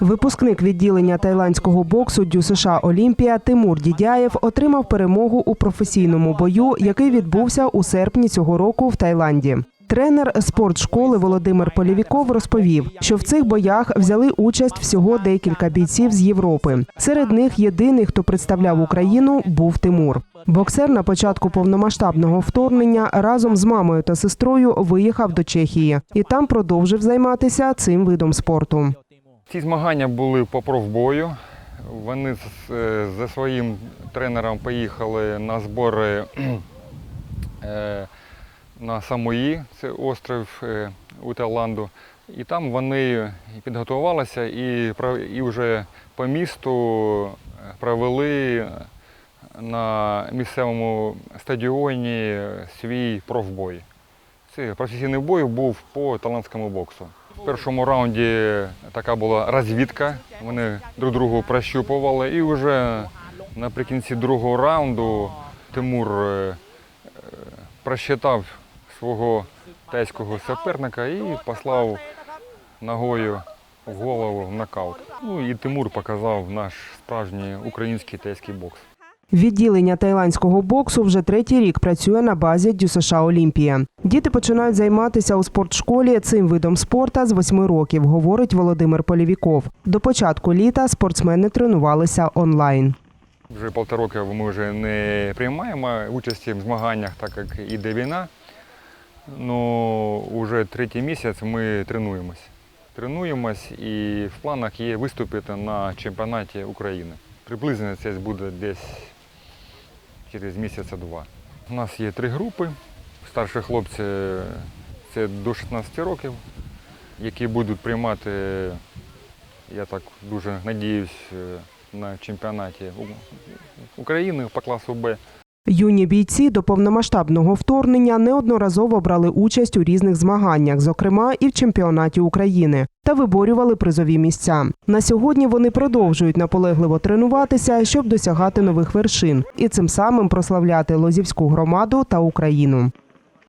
Випускник відділення тайландського боксу Дю США Олімпія Тимур Дідяєв отримав перемогу у професійному бою, який відбувся у серпні цього року в Таїланді. Тренер спортшколи Володимир Полівіков розповів, що в цих боях взяли участь всього декілька бійців з Європи. Серед них єдиний, хто представляв Україну, був Тимур. Боксер на початку повномасштабного вторгнення разом з мамою та сестрою виїхав до Чехії і там продовжив займатися цим видом спорту. Ці змагання були по профбою. Вони е, за своїм тренером поїхали на збори е, на Самуї, це острів е, у Таїланду. І там вони підготувалися і, і вже по місту провели на місцевому стадіоні свій профбой. Це професійний бой був по талантському боксу. В першому раунді така була розвідка. Вони друг другу прощупували. І вже наприкінці другого раунду Тимур е, е, просчитав свого тайського суперника і послав ногою в голову в нокаут. Ну і Тимур показав наш справжній український тайський бокс. Відділення тайландського боксу вже третій рік працює на базі Дю США Олімпія. Діти починають займатися у спортшколі цим видом спорта з восьми років, говорить Володимир Полівіков. До початку літа спортсмени тренувалися онлайн. Вже півтора роки ми вже не приймаємо участі в змаганнях, так як іде війна. Ну, вже третій місяць ми тренуємось. Тренуємось і в планах є виступити на чемпіонаті України. Приблизно це буде десь через місяця-два. У нас є три групи. Старші хлопці це до 16 років, які будуть приймати, я так дуже надіюсь, на чемпіонаті України по класу Б. Юні бійці до повномасштабного вторгнення неодноразово брали участь у різних змаганнях, зокрема і в чемпіонаті України, та виборювали призові місця. На сьогодні вони продовжують наполегливо тренуватися, щоб досягати нових вершин і цим самим прославляти Лозівську громаду та Україну.